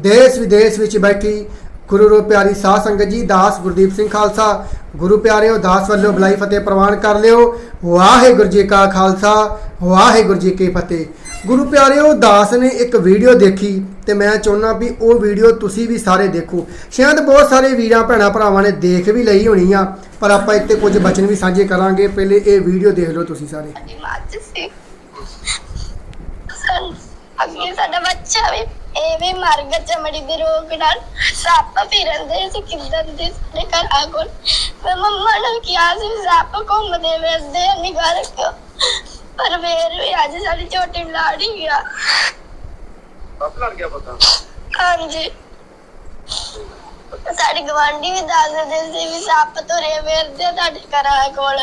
ਦੇਸ਼ ਵਿਦੇਸ਼ ਵਿੱਚ ਬੈਠੀ ਗੁਰੂ ਰੂਪ ਪਿਆਰੀ ਸਾਧ ਸੰਗਤ ਜੀ, ਦਾਸ ਗੁਰਦੀਪ ਸਿੰਘ ਖਾਲਸਾ। ਗੁਰੂ ਪਿਆਰਿਓ, ਦਾਸ ਵੱਲੋਂ ਬਲਾਈ ਫਤਿਹ ਪ੍ਰਵਾਨ ਕਰ ਲਿਓ। ਵਾਹਿਗੁਰੂ ਜੀ ਕਾ ਖਾਲਸਾ, ਵਾਹਿਗੁਰੂ ਜੀ ਕੀ ਫਤਿਹ। ਗੁਰੂ ਪਿਆਰਿਓ, ਦਾਸ ਨੇ ਇੱਕ ਵੀਡੀਓ ਦੇਖੀ ਤੇ ਮੈਂ ਚਾਹੁੰਦਾ ਵੀ ਉਹ ਵੀਡੀਓ ਤੁਸੀਂ ਵੀ ਸਾਰੇ ਦੇਖੋ। ਸ਼ਾਇਦ ਬਹੁਤ ਸਾਰੇ ਵੀਰਾਂ, ਭੈਣਾਂ, ਭਰਾਵਾਂ ਨੇ ਦੇਖ ਵੀ ਲਈ ਹੋਣੀ ਆ, ਪਰ ਆਪਾਂ ਇੱਥੇ ਕੁਝ ਬਚਨ ਵੀ ਸਾਂਝੇ ਕਰਾਂਗੇ। ਪਹਿਲੇ ਇਹ ਵੀਡੀਓ ਦੇਖ ਲਓ ਤੁਸੀਂ ਸਾਰੇ। ਅੱਗੇ ਸਾਡਾ ਬੱਚਾ ਵੀ ਇਹ ਵੀ ਮਰ ਗਿਆ ਚਮੜੀ ਦੇ ਰੋਗ ਨਾਲ। ਸੱਪ ਫਿਰਦੇ ਸੀ ਕਿੱਦਾਂ ਦੇ ਸਾਡੇ ਘਰ ਆ ਕੋਲ। ਮੈਂ ਮੰਮਾ ਨੂੰ ਕਿਹਾ ਸੀ ਸੱਪ ਘੁੰਮਦੇ ਆ ਨਿਗਾਹ ਰੱਖਿਓ ਪਰ ਫੇਰ ਵੀ ਅੱਜ ਸਾਡੀ ਛੋਟੀ ਲਾੜੀ ਗਿਆ। ਸੱਪ ਲੜ ਗਿਆ ਪਤਾ। ਹਾਂਜੀ। ਸਾਡੇ ਗਵਾਂਢੀ ਵੀ ਦੱਸਦੇ ਸੀ ਵੀ ਸੱਪ ਤੁਰੇ ਫਿਰਦੇ ਆ ਤੁਹਾਡੇ ਘਰਾਂ ਕੋਲ।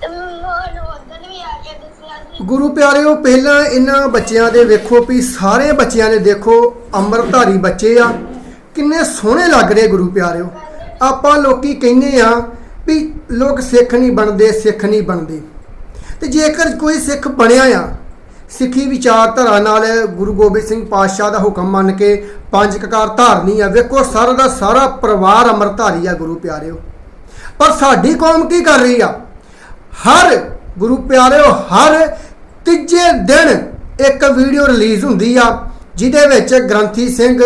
ਤੇ ਮੋਹਨ ਉਦੋਂ ਵੀ ਆ ਕੇ ਗੁਰੂ ਪਿਆਰਿਓ, ਪਹਿਲਾਂ ਇਹਨਾਂ ਬੱਚਿਆਂ ਦੇ ਵੇਖੋ ਵੀ ਸਾਰੇ ਬੱਚਿਆਂ ਨੇ ਦੇਖੋ ਅੰਮ੍ਰਿਤਧਾਰੀ ਬੱਚੇ ਆ। ਕਿੰਨੇ ਸੋਹਣੇ ਲੱਗ ਰਹੇ ਗੁਰੂ ਪਿਆਰਿਓ। ਆਪਾਂ ਲੋਕੀ ਕਹਿੰਦੇ ਆ ਵੀ ਲੋਕ ਸਿੱਖ ਨਹੀਂ ਬਣਦੇ, ਸਿੱਖ ਨਹੀਂ ਬਣਦੇ। ਤੇ ਜੇਕਰ ਕੋਈ ਸਿੱਖ ਬਣਿਆ ਆ, ਸਿੱਖੀ ਵਿਚਾਰਧਾਰਾ ਨਾਲ ਗੁਰੂ ਗੋਬਿੰਦ ਸਿੰਘ ਪਾਤਸ਼ਾਹ ਦਾ ਹੁਕਮ ਮੰਨ ਕੇ ਪੰਜ ਕਕਾਰ ਧਾਰਨੀ ਆ, ਵੇਖੋ ਸਾਰਾ ਦਾ ਸਾਰਾ ਪਰਿਵਾਰ ਅੰਮ੍ਰਿਤਧਾਰੀ ਆ ਗੁਰੂ ਪਿਆਰਿਓ। ਪਰ ਸਾਡੀ ਕੌਮ ਕੀ ਕਰ ਰਹੀ ਆ? ਹਰ ਗੁਰੂ ਪਿਆਰਿਓ, ਹਰ ਤੀਜੇ ਦਿਨ ਇੱਕ ਵੀਡੀਓ ਰਿਲੀਜ਼ ਹੁੰਦੀ ਆ, ਜਿਹਦੇ ਵਿੱਚ ਗ੍ਰੰਥੀ ਸਿੰਘ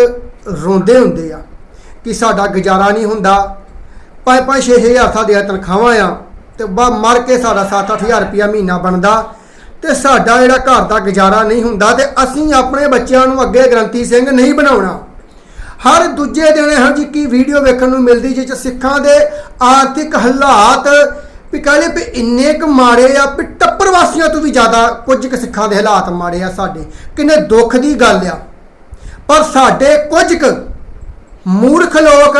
ਰੋਂਦੇ ਹੁੰਦੇ ਆ ਕਿ ਸਾਡਾ ਗੁਜ਼ਾਰਾ ਨਹੀਂ ਹੁੰਦਾ। ਪੰਜ ਪੰਜ ਛੇ ਛੇ ਹਜ਼ਾਰ ਸਾਡੀਆਂ ਤਨਖਾਹਾਂ ਆ ਤੇ ਬਾ ਮਰ ਕੇ ਸਾਡਾ 7-8000 ਰੁਪਇਆ ਮਹੀਨਾ ਬਣਦਾ ਤੇ ਸਾਡਾ ਜਿਹੜਾ ਘਰ ਦਾ ਗੁਜ਼ਾਰਾ ਨਹੀਂ ਹੁੰਦਾ ਤੇ ਅਸੀਂ ਆਪਣੇ ਬੱਚਿਆਂ ਨੂੰ ਅੱਗੇ ਗ੍ਰੰਥੀ ਸਿੰਘ ਨਹੀਂ ਬਣਾਉਣਾ। ਹਰ ਦੂਜੇ ਦਿਨ ਇਹੋ ਜਿਹੀ ਕੀ ਵੀਡੀਓ ਵੇਖਣ ਨੂੰ ਮਿਲਦੀ ਜਿਸ 'ਚ ਸਿੱਖਾਂ ਦੇ ਆਰਥਿਕ ਹਾਲਾਤ ਵੀ ਕਹਿੰਦੇ ਵੀ ਇੰਨੇ ਕੁ ਮਾੜੇ ਆ ਵੀ ਟੱਪਰ ਵਾਸੀਆਂ ਤੋਂ ਵੀ ਜ਼ਿਆਦਾ ਕੁਝ ਕੁ ਸਿੱਖਾਂ ਦੇ ਹਾਲਾਤ ਮਾੜੇ ਆ ਸਾਡੇ। ਕਿੰਨੇ ਦੁੱਖ ਦੀ ਗੱਲ ਆ। ਪਰ ਸਾਡੇ ਕੁਝ ਕੁ ਮੂਰਖ ਲੋਕ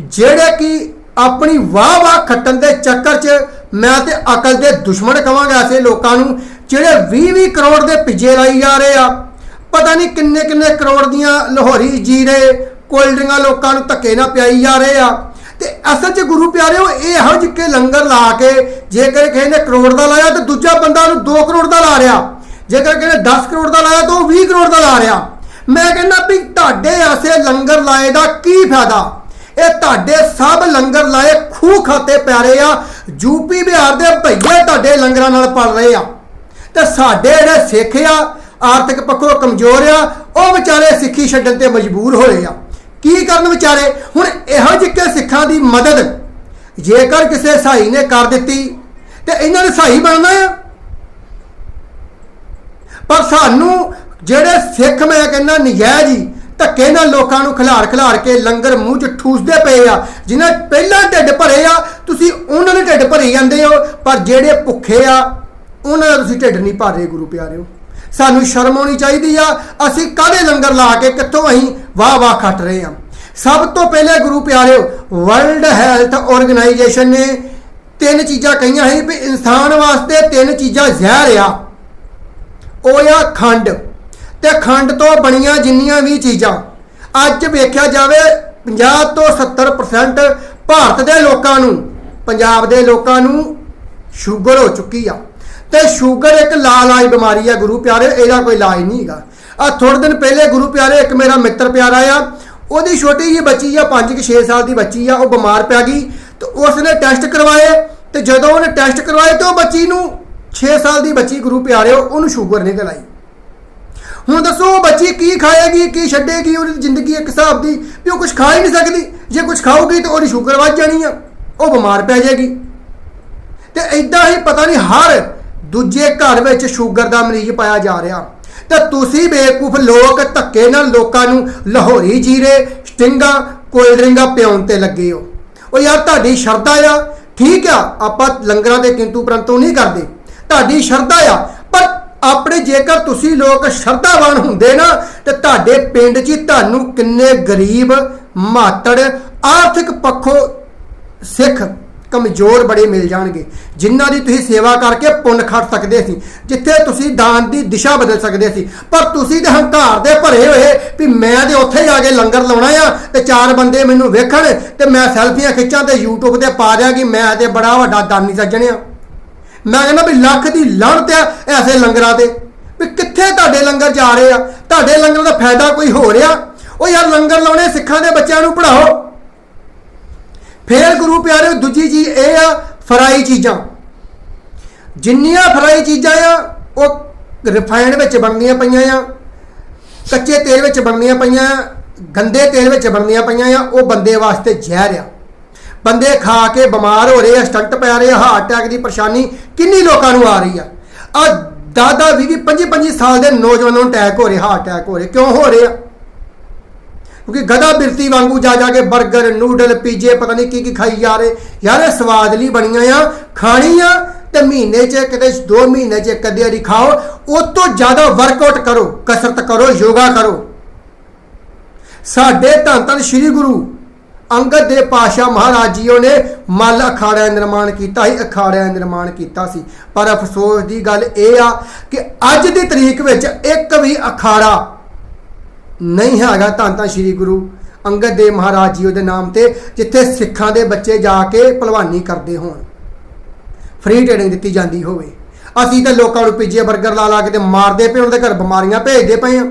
ਜਿਹੜੇ ਕਿ ਆਪਣੀ ਵਾਹ ਵਾਹ ਖੱਟਣ ਦੇ ਚੱਕਰ 'ਚ ਮੈਂ ਤੇ ਅਕਲ ਦੇ ਦੁਸ਼ਮਣ ਕਵਾਂਗਾ ਐਸੇ ਲੋਕਾਂ ਨੂੰ, ਜਿਹੜੇ 20-20 ਕਰੋੜ ਦੇ ਪਿੱਜੇ ਲਾਈ ਜਾ ਰਹੇ ਆ। ਪਤਾ ਨਹੀਂ ਕਿੰਨੇ ਕਿੰਨੇ ਕਰੋੜ ਦੀਆਂ ਲਾਹੌਰੀ ਜੀਰੇ ਕੋਲਡਿੰਗਾਂ ਲੋਕਾਂ ਨੂੰ ਧੱਕੇ ਨਾਲ ਪਿਆਈ ਜਾ ਰਹੇ ਆ। ਤੇ ਅਸਲ 'ਚ ਗੁਰੂ ਪਿਆਰਿਓ, ਇਹ ਇਹੋ ਕੇ ਲੰਗਰ ਲਾ ਕੇ, ਜੇਕਰ ਕਿਸੇ ਨੇ ਕਰੋੜ ਦਾ ਲਾਇਆ ਤੇ ਦੂਜਾ ਬੰਦਾ ਨੂੰ 2 ਕਰੋੜ ਦਾ ਲਾ ਰਿਹਾ। ਜੇਕਰ ਕਿਸੇ ਨੇ 10 ਕਰੋੜ ਦਾ ਲਾਇਆ ਤਾਂ ਉਹ 20 ਕਰੋੜ ਦਾ ਲਾ ਰਿਹਾ। ਮੈਂ ਕਹਿੰਦਾ ਵੀ ਤੁਹਾਡੇ ਐਸੇ ਲੰਗਰ ਲਾਏ ਦਾ ਕੀ ਫਾਇਦਾ? ਇਹ ਤੁਹਾਡੇ ਸਭ ਲੰਗਰ ਲਾਏ ਖੂਹ ਖਾਤੇ ਪਿਆਰੇ ਆ। ਯੂਪੀ ਬਿਹਾਰ ਦੇ ਭਈਏ ਤੁਹਾਡੇ ਲੰਗਰਾਂ ਨਾਲ ਪਲ ਰਹੇ ਆ। ਤੇ ਸਾਡੇ ਜਿਹੜੇ ਸਿੱਖ ਆ, ਆਰਥਿਕ ਪੱਖੋਂ ਕਮਜ਼ੋਰ ਆ, ਉਹ ਵਿਚਾਰੇ ਸਿੱਖੀ ਛੱਡਣ ਤੇ ਮਜਬੂਰ ਹੋਏ ਆ। ਕੀ ਕਰਨ ਵਿਚਾਰੇ? ਹੁਣ ਇਹੋ ਜਿਹੇ ਸਿੱਖਾਂ ਦੀ ਮਦਦ ਜੇਕਰ ਕਿਸੇ ਸਹਾਈ ਨੇ ਕਰ ਦਿੱਤੀ, ਤੇ ਇਹਨਾਂ ਨੇ ਸਹਾਈ ਬਣਨਾ ਆ। ਪਰ ਸਾਨੂੰ ਜਿਹੜੇ ਸਿੱਖ ਮੈਂ ਕਹਿੰਦਾ ਨਜਾਇਜ਼ ਹੀ, ਧੱਕੇ ਨਾਲ ਲੋਕਾਂ ਨੂੰ ਖਿਲਾਰ ਖਿਲਾਰ ਕੇ ਲੰਗਰ ਮੂੰਹ 'ਚ ਠੂਸਦੇ ਪਏ ਆ, ਜਿਨ੍ਹਾਂ ਪਹਿਲਾਂ ਢਿੱਡ ਭਰੇ ਆ, ਤੁਸੀਂ ਉਹਨਾਂ ਦੇ ਢਿੱਡ ਭਰੀ ਜਾਂਦੇ ਹੋ, ਪਰ ਜਿਹੜੇ ਭੁੱਖੇ ਆ, ਉਹਨਾਂ ਦਾ ਤੁਸੀਂ ਢਿੱਡ ਨਹੀਂ ਭਰ ਰਹੇ ਗੁਰੂ ਪਿਆਰਿਓ। ਸਾਨੂੰ ਸ਼ਰਮ ਆਉਣੀ ਚਾਹੀਦੀ ਆ। ਅਸੀਂ ਕਾਹਦੇ ਲੰਗਰ ਲਾ ਕੇ ਕਿੱਥੋਂ ਅਸੀਂ ਵਾਹ ਵਾਹ ਖੱਟ ਰਹੇ ਆ? ਸਭ ਤੋਂ ਪਹਿਲੇ ਗੁਰੂ ਪਿਆਰਿਓ ਵਰਲਡ ਹੈਲਥ ਆਰਗੇਨਾਈਜੇਸ਼ਨ ਨੇ ਤਿੰਨ ਚੀਜ਼ਾਂ ਕਹੀਆਂ ਸੀ ਵੀ ਇਨਸਾਨ ਵਾਸਤੇ ਤਿੰਨ ਚੀਜ਼ਾਂ ਜ਼ਹਿਰ ਆ। ਉਹ ਆ ਖੰਡ। ਤੇ ਖੰਡ ਤੋਂ ਬਣੀਆਂ ਜਿੰਨੀਆਂ ਵੀ ਚੀਜ਼ਾਂ, ਅੱਜ ਵੇਖਿਆ ਜਾਵੇ 50 ਤੋਂ 70% ਭਾਰਤ ਦੇ ਲੋਕਾਂ ਨੂੰ, ਪੰਜਾਬ ਦੇ ਲੋਕਾਂ ਨੂੰ ਸ਼ੂਗਰ ਹੋ ਚੁੱਕੀ ਆ। ਤੇ ਸ਼ੂਗਰ ਇੱਕ ਲਾਲਾਈ ਬਿਮਾਰੀ ਆ ਗੁਰੂ ਪਿਆਰੇ, ਇਹਦਾ ਕੋਈ ਇਲਾਜ ਨਹੀਂ ਹੈਗਾ। ਆ ਥੋੜੇ ਦਿਨ ਪਹਿਲੇ ਗੁਰੂ ਪਿਆਰੇ ਇੱਕ ਮੇਰਾ ਮਿੱਤਰ ਪਿਆਰਾ ਆ ਉਹਦੀ ਛੋਟੀ ਜਿਹੀ ਬੱਚੀ ਆ 5-6 ਸਾਲ ਦੀ ਬੱਚੀ ਆ, ਉਹ ਬਿਮਾਰ ਪੈ ਗਈ ਤੇ ਉਸ ਟੈਸਟ ਕਰਵਾਏ ਤੇ ਜਦੋਂ ਉਹਨੇ ਟੈਸਟ ਕਰਵਾਏ ਤੇ ਉਹ ਬੱਚੀ ਨੂੰ 6 ਸਾਲ ਦੀ ਬੱਚੀ ਗੁਰੂ ਪਿਆਰਿਓ ਉਹਨੂੰ ਸ਼ੂਗਰ ਨਿਕਲ ਆਈ। ਹੁਣ ਦੱਸੋ ਉਹ ਬੱਚੀ ਕੀ ਖਾਏਗੀ, ਕੀ ਛੱਡੇਗੀ, ਉਹਦੀ ਜ਼ਿੰਦਗੀ ਇੱਕ ਹਿਸਾਬ ਦੀ, ਵੀ ਉਹ ਕੁਝ ਖਾ ਹੀ ਨਹੀਂ ਸਕਦੀ। ਜੇ ਕੁਝ ਖਾਊਗੀ ਤਾਂ ਉਹਦੀ ਸ਼ੂਗਰ ਵੱਧ ਜਾਣੀ ਆ, ਉਹ ਬਿਮਾਰ ਪੈ ਜਾਏਗੀ। ਤੇ ਐਦਾਂ ਹੀ ਪਤਾ ਨਹੀਂ ਹਰ ਦੂਜੇ ਘਰ ਵਿੱਚ ਸ਼ੂਗਰ ਦਾ ਮਰੀਜ਼ ਪਾਇਆ ਜਾ ਰਿਹਾ। ਤੇ ਤੁਸੀਂ ਬੇਵਕੂਫ ਲੋਕ ਧੱਕੇ ਨਾਲ ਲੋਕਾਂ ਨੂੰ ਲਾਹੌਰੀ ਜੀਰੇ, ਸਟਿੰਗਾਂ, ਕੋਲਡ ਡਰਿੰਕਾਂ ਪਿਉਣ ਤੇ ਲੱਗੇ ਹੋ। ਉਹ ਯਾਰ ਤੁਹਾਡੀ ਸ਼ਰਧਾ ਆ, ਠੀਕ ਆ, ਆਪਾਂ ਲੰਗਰਾਂ ਦੇ ਕਿੰਤੂ ਪਰੰਤੂ ਨਹੀਂ ਕਰਦੇ। ਤੁਹਾਡੀ ਸ਼ਰਧਾ ਆ, ਪਰ ਆਪਣੇ ਜੇਕਰ ਤੁਸੀਂ ਲੋਕ ਸ਼ਰਧਾਵਾਨ ਹੁੰਦੇ ਨਾ, ਤੇ ਤੁਹਾਡੇ ਪਿੰਡ 'ਚ ਹੀ ਤੁਹਾਨੂੰ ਕਿੰਨੇ ਗਰੀਬ, ਮਾਤੜ, ਆਰਥਿਕ ਪੱਖੋਂ ਸਿੱਖ ਕਮਜ਼ੋਰ ਬੜੇ ਮਿਲ ਜਾਣਗੇ। ਜਿਨ੍ਹਾਂ ਦੀ ਤੁਸੀਂ ਸੇਵਾ ਕਰਕੇ ਪੁੰਨ ਖੱਟ ਸਕਦੇ ਸੀ, ਜਿੱਥੇ ਤੁਸੀਂ ਦਾਨ ਦੀ ਦਿਸ਼ਾ ਬਦਲ ਸਕਦੇ ਸੀ। ਪਰ ਤੁਸੀਂ ਤੇ ਹੰਕਾਰ ਦੇ ਭਰੇ ਹੋਏ ਵੀ ਮੈਂ ਤੇ ਉੱਥੇ ਜਾ ਕੇ ਲੰਗਰ ਲਾਉਣਾ ਆ ਤੇ ਚਾਰ ਬੰਦੇ ਮੈਨੂੰ ਵੇਖਣ ਤੇ ਮੈਂ ਸੈਲਫੀਆਂ ਖਿੱਚਾਂ ਤੇ YouTube ਤੇ ਪਾ ਦਿਆਂ ਕਿ ਮੈਂ ਤੇ ਬੜਾ ਵੱਡਾ ਦਾਨੀ ਸੱਜਣਿਆ ਮੈਂ ਕਹਿੰਦਾ ਵੀ ਲੱਖ ਦੀ ਲੜਤ ਆ ਐਸੇ ਲੰਗਰਾਂ ਤੇ। ਵੀ ਕਿੱਥੇ ਤੁਹਾਡੇ ਲੰਗਰ ਜਾ ਰਹੇ ਆ? ਤੁਹਾਡੇ ਲੰਗਰ ਦਾ ਫਾਇਦਾ ਕੋਈ ਹੋ ਰਿਹਾ ਉਹ ਯਾਰ ਲੰਗਰ ਲਾਉਣੇ ਸਿੱਖਾਂ ਦੇ ਬੱਚਿਆਂ ਨੂੰ ਪੜਾਓ ਫੇਰ ਗੁਰੂ ਪਿਆਰੇ ਦੂਜੀ ਚੀਜ਼ ਇਹ ਆ ਫਰਾਈ ਚੀਜ਼ਾਂ। ਜਿੰਨੀਆਂ ਫਰਾਈ ਚੀਜ਼ਾਂ ਆ ਉਹ ਰਿਫਾਈਨਡ ਵਿੱਚ ਬਣਦੀਆਂ ਪਈਆਂ ਆ ਕੱਚੇ ਤੇਲ ਵਿੱਚ ਬਣਦੀਆਂ ਪਈਆਂ ਆ, ਗੰਦੇ ਤੇਲ ਵਿੱਚ ਬਣਦੀਆਂ ਪਈਆਂ ਆ ਉਹ ਬੰਦੇ ਵਾਸਤੇ ਜ਼ਹਿਰ ਆ। ਬੰਦੇ ਖਾ ਕੇ ਬਿਮਾਰ ਹੋ ਰਹੇ ਆ ਸਟੰਟ ਪੈ ਰਹੇ ਆ ਹਾਰਟ ਅਟੈਕ ਦੀ ਪਰੇਸ਼ਾਨੀ ਕਿੰਨੀ ਲੋਕਾਂ ਨੂੰ ਆ ਰਹੀ ਆ। ਆ ਦਾਦਾ 20 25 25 ਸਾਲ ਦੇ ਨੌਜਵਾਨਾਂ ਨੂੰ ਅਟੈਕ ਹੋ ਰਹੇ ਹਾਰਟ ਅਟੈਕ ਹੋ ਰਹੇ ਕਿਉਂ ਹੋ ਰਹੇ? ਆ ਕਿਉਂਕਿ ਗਦਾ ਬਿਰਤੀ ਵਾਂਗੂ ਜਾ ਜਾ ਕੇ 버ਗਰ ਨੂਡਲ, ਪੀਜੇ, ਪਤਾ ਨਹੀਂ ਕੀ ਕੀ ਖਾਈ ਜਾ ਰਹੇ। ਯਾਰ ਇਹ ਸਵਾਦ ਲਈ ਬਣੀਆਂ ਆ, ਖਾਣੀਆਂ ਤੇ ਮਹੀਨੇ 'ਚ ਕਿਤੇ 2 ਮਹੀਨੇ 'ਚ ਇੱਕ ਅੱਧੀ ਵਾਰੀ ਖਾਓ, ਉਹ ਤੋਂ ਜ਼ਿਆਦਾ ਵਰਕਆਊਟ ਕਰੋ, ਕਸਰਤ ਕਰੋ, ਯੋਗਾ ਕਰੋ। ਸਾਡੇ ਧੰਨ ਧੰਨ ਸ੍ਰੀ ਗੁਰੂ ਅੰਗਦ ਦੇ ਪਾਸ਼ਾ ਮਹਾਰਾਜ ਜੀਓ ਨੇ ਮੱਲ ਅਖਾੜਿਆਂ ਨਿਰਮਾਣ ਕੀਤਾ ਸੀ ਅਖਾੜਿਆਂ ਨਿਰਮਾਣ ਕੀਤਾ ਸੀ। ਪਰ ਅਫਸੋਸ ਦੀ ਗੱਲ ਇਹ ਆ ਕਿ ਅੱਜ ਦੀ ਤਰੀਕ ਵਿੱਚ ਇੱਕ ਵੀ ਅਖਾੜਾ ਨਹੀਂ ਹੈਗਾ ਧੰਨ ਤਾਂ ਸ੍ਰੀ ਗੁਰੂ ਅੰਗਦ ਦੇਵ ਮਹਾਰਾਜ ਜੀ ਉਹਦੇ ਨਾਮ ਤੇ, ਜਿੱਥੇ ਸਿੱਖਾਂ ਦੇ ਬੱਚੇ ਜਾ ਕੇ ਭਲਵਾਨੀ ਕਰਦੇ ਹੋਣ। ਫ੍ਰੀ ਟ੍ਰੇਨਿੰਗ ਦਿੱਤੀ ਜਾਂਦੀ ਹੋਵੇ। ਅਸੀਂ ਤਾਂ ਲੋਕਾਂ ਨੂੰ ਪੀਜੇ 버ਗਰ ਲਾ ਲਾ ਕੇ ਤੇ ਮਾਰਦੇ ਪਏ ਉਹਨਾਂ ਦੇ ਘਰ ਬਿਮਾਰੀਆਂ ਭੇਜਦੇ ਪਏ ਆ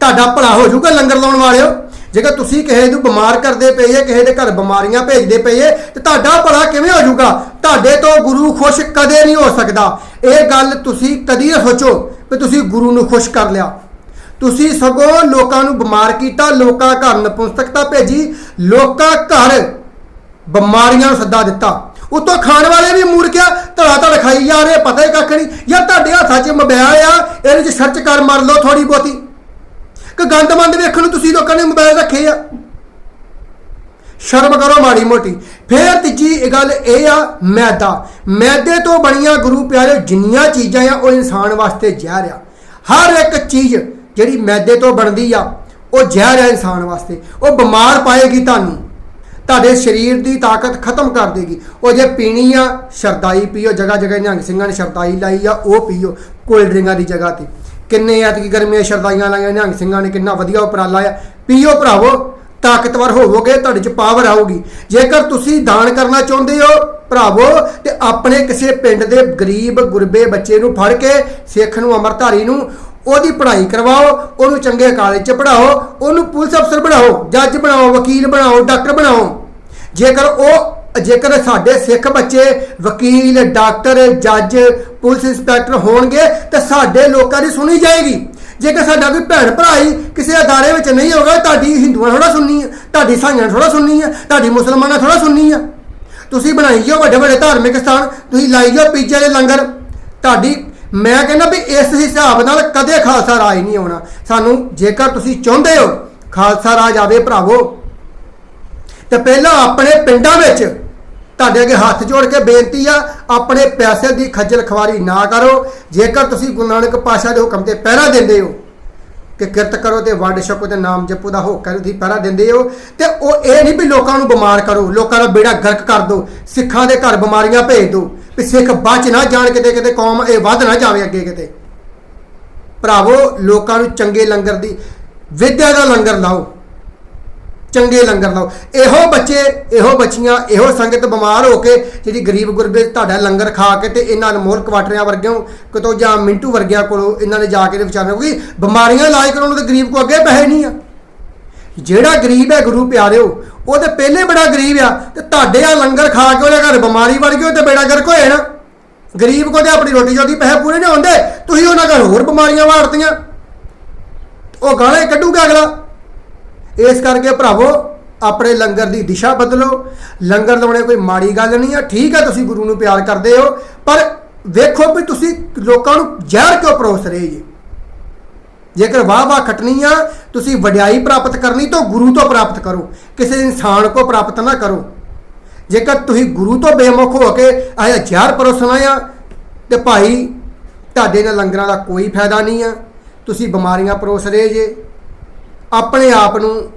ਤੁਹਾਡਾ ਭਲਾ ਹੋ ਜਾਊਗਾ ਲੰਗਰ ਲਾਉਣ ਵਾਲਿਓ। ਜੇਕਰ ਤੁਸੀਂ ਕਿਸੇ ਨੂੰ ਬਿਮਾਰ ਕਰਦੇ ਪਏ ਆ ਕਿਸੇ ਦੇ ਘਰ ਬਿਮਾਰੀਆਂ ਭੇਜਦੇ ਪਏ ਆ ਤੇ ਤੁਹਾਡਾ ਭਲਾ ਕਿਵੇਂ ਹੋ ਜਾਊਗਾ? ਤੁਹਾਡੇ ਤੋਂ ਗੁਰੂ ਖੁਸ਼ ਕਦੇ ਨਹੀਂ ਹੋ ਸਕਦਾ। ਇਹ ਗੱਲ ਤੁਸੀਂ ਕਦੀ ਨਾ ਸੋਚੋ ਕਿ ਤੁਸੀਂ ਗੁਰੂ ਨੂੰ ਖੁਸ਼ ਕਰ ਲਿਆ। ਤੁਸੀਂ ਸਗੋਂ ਲੋਕਾਂ ਨੂੰ ਬਿਮਾਰ ਕੀਤਾ, ਲੋਕਾਂ ਘਰ ਨਪੁੰਸਕਤਾ ਭੇਜੀ, ਲੋਕਾਂ ਘਰ ਬਿਮਾਰੀਆਂ ਨੂੰ ਸੱਦਾ ਦਿੱਤਾ। ਉਤੋਂ ਖਾਣ ਵਾਲੇ ਵੀ ਮੂਰਖਿਆ ਧੜਾ ਧੜ ਖਾਈ ਜਾ ਰਹੇ ਪਤਾ ਹੀ ਕੱਖ ਨਹੀਂ। ਯਾਰ ਤੁਹਾਡੇ ਹੱਥਾਂ 'ਚ ਮੋਬਾਈਲ ਆ, ਇਹਦੇ 'ਚ ਸਰਚ ਕਰ ਮਰ ਲਓ ਥੋੜੀ ਬਹੁਤੀ। ਕਿ ਗੰਦਮੰਦ ਵੇਖਣ ਨੂੰ ਤੁਸੀਂ ਲੋਕਾਂ ਨੇ ਮੋਬਾਈਲ ਰੱਖੇ ਆ। ਸ਼ਰਮ ਕਰੋ ਮਾੜੀ ਮੋਟੀ। ਫੇਰ ਤੀਜੀ ਗੱਲ ਇਹ ਆ, ਮੈਦਾ। ਮੈਦੇ ਤੋਂ ਬਣੀਆਂ ਗੁਰੂ ਪਿਆਰੇ ਜਿੰਨੀਆਂ ਚੀਜ਼ਾਂ ਆ, ਉਹ ਇਨਸਾਨ ਵਾਸਤੇ ਜ਼ਹਿਰ ਆ। ਹਰ ਇੱਕ ਚੀਜ਼ ਜਿਹੜੀ ਮੈਦੇ ਤੋਂ ਬਣਦੀ ਆ, ਉਹ ਜ਼ਹਿਰ ਹੈ ਇਨਸਾਨ ਵਾਸਤੇ। ਉਹ ਬਿਮਾਰ ਪਾਏਗੀ ਤੁਹਾਨੂੰ। ਤੁਹਾਡੇ ਸਰੀਰ ਦੀ ਤਾਕਤ ਖਤਮ ਕਰ ਦੇਗੀ। ਉਹ ਜੇ ਪੀਣੀ ਆ, ਸ਼ਰਦਾਈ ਪੀਓ। ਜਗ੍ਹਾ ਜਗ੍ਹਾ ਨਿਹੰਗ ਸਿੰਘਾਂ ਨੇ ਸ਼ਰਦਾਈ ਲਾਈ ਆ, ਉਹ ਪੀਓ। ਕੋਲਡ ਡਰਿੰਕਾਂ ਦੀ ਜਗ੍ਹਾ ਤੇ। ਕਿੰਨੇ ਐਤਕੀ ਗਰਮੀਆਂ ਸ਼ਰਦਾਈਆਂ ਲਾਈਆਂ, ਨਿਹੰਗ ਸਿੰਘਾਂ ਨੇ ਕਿੰਨਾ ਵਧੀਆ ਉਪਰਾਲਾ ਆ ਪੀਓ ਭਰਾਵੋ, ਤਾਕਤਵਰ ਹੋਵੋਗੇ, ਤੁਹਾਡੇ ਚ ਪਾਵਰ ਆਊਗੀ। ਜੇਕਰ ਤੁਸੀਂ ਦਾਨ ਕਰਨਾ ਚਾਹੁੰਦੇ ਹੋ, ਭਰਾਵੋ, ਤੇ ਆਪਣੇ ਕਿਸੇ ਪਿੰਡ ਦੇ ਗਰੀਬ, ਗੁਰਬੇ ਬੱਚੇ ਨੂੰ ਫੜ ਕੇ, ਸਿੱਖ ਨੂੰ ਅਮਰਧਾਰੀ ਨੂੰ ਉਹਦੀ ਪੜ੍ਹਾਈ ਕਰਵਾਓ, ਉਹਨੂੰ ਚੰਗੇ ਕਾਲਜ ਚ ਪੜਾਓ ਉਹਨੂੰ ਪੁਲਿਸ ਅਫਸਰ ਬਣਾਓ ਜੱਜ ਬਣਾਓ, ਵਕੀਲ ਬਣਾਓ ਡਾਕਟਰ ਬਣਾਓ। ਜੇਕਰ ਉਹ, ਜੇਕਰ ਸਾਡੇ ਸਿੱਖ ਬੱਚੇ ਵਕੀਲ ਡਾਕਟਰ ਜੱਜ ਪੁਲਿਸ ਇੰਸਪੈਕਟਰ ਹੋਣਗੇ, ਤਾਂ ਸਾਡੇ ਲੋਕਾਂ ਦੀ ਸੁਣੀ ਜਾਏਗੀ। ਜੇਕਰ ਸਾਡਾ ਕੋਈ ਭੈਣ ਭਰਾ ਹੀ ਕਿਸੇ ਅਦਾਰੇ ਵਿੱਚ ਨਹੀਂ ਹੋਗਾ, ਤੁਹਾਡੀ ਹਿੰਦੂਆਂ ਥੋੜਾ ਸੁਣਨੀ ਹੈ ਤੁਹਾਡੀ ਸਾਈਆਂ ਥੋੜਾ ਸੁਣਨੀ ਹੈ ਤੁਹਾਡੀ ਮੁਸਲਮਾਨਾਂ ਥੋੜਾ ਸੁਣਨੀ ਹੈ ਤੁਸੀਂ ਬਣਾਈ ਜਾਓ ਵੱਡੇ ਵੱਡੇ ਧਾਰਮਿਕ ਸਥਾਨ, ਤੁਸੀਂ ਲਾਈ ਜਾਓ ਪੀਜੇ ਦੇ ਲੰਗਰ, ਤੁਹਾਡੀ ਮੈਂ ਕਹਿੰਦਾ ਵੀ ਇਸ ਹਿਸਾਬ ਨਾਲ ਕਦੇ ਖਾਲਸਾ ਰਾਜ ਨਹੀਂ ਆਉਣਾ। ਸਾਨੂੰ ਜੇਕਰ ਤੁਸੀਂ ਚਾਹੁੰਦੇ ਹੋ ਖਾਲਸਾ ਰਾਜ ਆਵੇ ਭਰਾਵੋ, ਤੇ ਪਹਿਲਾਂ ਆਪਣੇ ਪਿੰਡਾਂ ਵਿੱਚ ਤੁਹਾਡੇ ਅੱਗੇ ਹੱਥ ਜੋੜ ਕੇ ਬੇਨਤੀ ਆ, ਆਪਣੇ ਪੈਸੇ ਦੀ ਖੱਜਲ ਖਵਾਰੀ ਨਾ ਕਰੋ। ਜੇਕਰ ਤੁਸੀਂ ਗੁਰੂ ਨਾਨਕ ਪਾਸ਼ਾ ਦੇ ਹੁਕਮ ਤੇ ਪਹਿਰਾ ਦਿੰਦੇ ਹੋ, ਕਿ ਕਿਰਤ ਕਰੋ ਤੇ ਵੰਡ ਛਕੋ ਤੇ ਨਾਮ ਜਪੋ ਦਾ ਹੋਕਰ ਤੁਸੀਂ ਪਹਿਰਾ ਦਿੰਦੇ ਹੋ, ਤੇ ਉਹ ਇਹ ਨਹੀਂ ਵੀ ਲੋਕਾਂ ਨੂੰ ਬਿਮਾਰ ਕਰੋ, ਲੋਕਾਂ ਦਾ ਬੇੜਾ ਗਰਕ ਕਰ ਦਿਓ, ਸਿੱਖਾਂ ਦੇ ਘਰ ਬਿਮਾਰੀਆਂ ਭੇਜ ਦਿਓ। ਵੀ ਸਿੱਖ ਬਚ ਨਾ ਜਾਣ ਕਿਤੇ ਕਿਤੇ ਕੌਮ ਇਹ ਵੱਧ ਨਾ ਜਾਵੇ ਅੱਗੇ ਕਿਤੇ। ਭਰਾਵੋ, ਲੋਕਾਂ ਨੂੰ ਚੰਗੇ ਲੰਗਰ ਦੀ, ਵਿਦਿਆ ਦਾ ਲੰਗਰ ਲਾਓ। ਚੰਗੇ ਲੰਗਰ ਲਾਓ। ਇਹੋ ਬੱਚੇ, ਇਹੋ ਬੱਚੀਆਂ, ਇਹੋ ਸੰਗਤ ਬਿਮਾਰ ਹੋ ਕੇ ਜਿਹੜੀ ਗਰੀਬ ਗੁਰਬੇ ਤੁਹਾਡਾ ਲੰਗਰ ਖਾ ਕੇ ਤੇ ਇਹਨਾਂ ਅਨਮੋਲ ਕੁਆਟਰਿਆਂ ਵਰਗਿਆਂ ਕਿਤੋਂ ਜਾਂ ਮਿੰਟੂ ਵਰਗਿਆਂ ਕੋਲੋਂ ਇਹਨਾਂ ਨੇ ਜਾ ਕੇ ਤੇ ਵਿਚਾਰਨਾ ਕਿਉਂਕਿ ਬਿਮਾਰੀਆਂ ਇਲਾਜ ਕਰਾਉਣ ਨੂੰ ਤੇ ਗਰੀਬ ਕੋ ਅੱਗੇ ਪੈਸੇ ਨਹੀਂ ਆ। ਜਿਹੜਾ ਗਰੀਬ ਹੈ ਗੁਰੂ ਪਿਆਰਿਓ ਉਹ ਤੇ ਪਹਿਲੇ ਬੜਾ ਗਰੀਬ ਆ, ਤੇ ਤੁਹਾਡੇ ਆ ਲੰਗਰ ਖਾ ਕੇ ਉਹਦੇ ਘਰ ਬਿਮਾਰੀ ਵੜ ਗਈ, ਉਹ ਤੇ ਬੇੜਾ ਗਰਕ ਹੋਏ ਨਾ। ਗਰੀਬ ਕੋ ਤੇ ਆਪਣੀ ਰੋਟੀ ਜੋਗੀ ਪੈਸੇ ਪੂਰੇ ਨਹੀਂ ਹੁੰਦੇ, ਤੁਸੀਂ ਉਹਨਾਂ ਘਰ ਹੋਰ ਬਿਮਾਰੀਆਂ ਵਾੜਤੀਆਂ ਉਹ ਗਾਲੇ ਕੱਢੂਗਾ ਅਗਲਾ। ਇਸ ਕਰਕੇ ਭਰਾਵੋ, ਆਪਣੇ ਲੰਗਰ ਦੀ ਦਿਸ਼ਾ ਬਦਲੋ। ਲੰਗਰ ਲਾਉਣੇ ਕੋਈ ਮਾੜੀ ਗੱਲ ਨਹੀਂ ਆ, ਠੀਕ ਆ, ਤੁਸੀਂ ਗੁਰੂ ਨੂੰ ਪਿਆਰ ਕਰਦੇ ਹੋ, ਪਰ ਵੇਖੋ ਵੀ ਤੁਸੀਂ ਲੋਕਾਂ ਨੂੰ ਜ਼ਹਿਰ ਕਿਉਂ ਪਰੋਸ ਰਹੇ ਜੀ? ਜੇਕਰ ਵਾਹ ਵਾਹ ਖਟਣੀ ਆ, ਤੁਸੀਂ ਵਡਿਆਈ ਪ੍ਰਾਪਤ ਕਰਨੀ ਤਾਂ ਗੁਰੂ ਤੋਂ ਪ੍ਰਾਪਤ ਕਰੋ, ਕਿਸੇ ਇਨਸਾਨ ਕੋ ਪ੍ਰਾਪਤ ਨਾ ਕਰੋ। ਜੇਕਰ ਤੁਸੀਂ ਗੁਰੂ ਤੋਂ ਬੇਮੁਖ ਹੋ ਕੇ ਆਇਆ ਜ਼ਹਿਰ ਪਰੋਸਣਾ ਆ, ਤੇ ਭਾਈ ਤੁਹਾਡੇ ਨਾਲ ਲੰਗਰਾਂ ਦਾ ਕੋਈ ਫਾਇਦਾ ਨਹੀਂ ਆ। ਤੁਸੀਂ ਬਿਮਾਰੀਆਂ ਪਰੋਸ ਰਹੇ ਜੇ। ਆਪਣੇ ਆਪ ਨੂੰ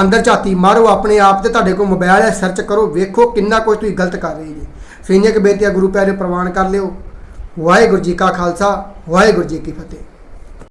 ਅੰਦਰ ਝਾਤੀ ਮਾਰੋ, ਆਪਣੇ ਆਪ ਤੇ ਤੁਹਾਡੇ ਕੋਲ ਮੋਬਾਈਲ ਹੈ ਸਰਚ ਕਰੋ, ਵੇਖੋ ਕਿੰਨਾ ਕੁਝ ਤੁਸੀਂ ਗਲਤ ਕਰ ਰਹੇ ਜੀ। ਸੋ ਇੰਨੀਆਂ ਕੁ ਬੇਨਤੀਆਂ ਗੁਰੂ ਪਿਆਰੇ ਪ੍ਰਵਾਨ ਕਰ ਲਿਓ। ਵਾਹਿਗੁਰੂ ਜੀ ਕਾ ਖਾਲਸਾ, ਵਾਹਿਗੁਰੂ ਜੀ ਕੀ ਫਤਿਹ।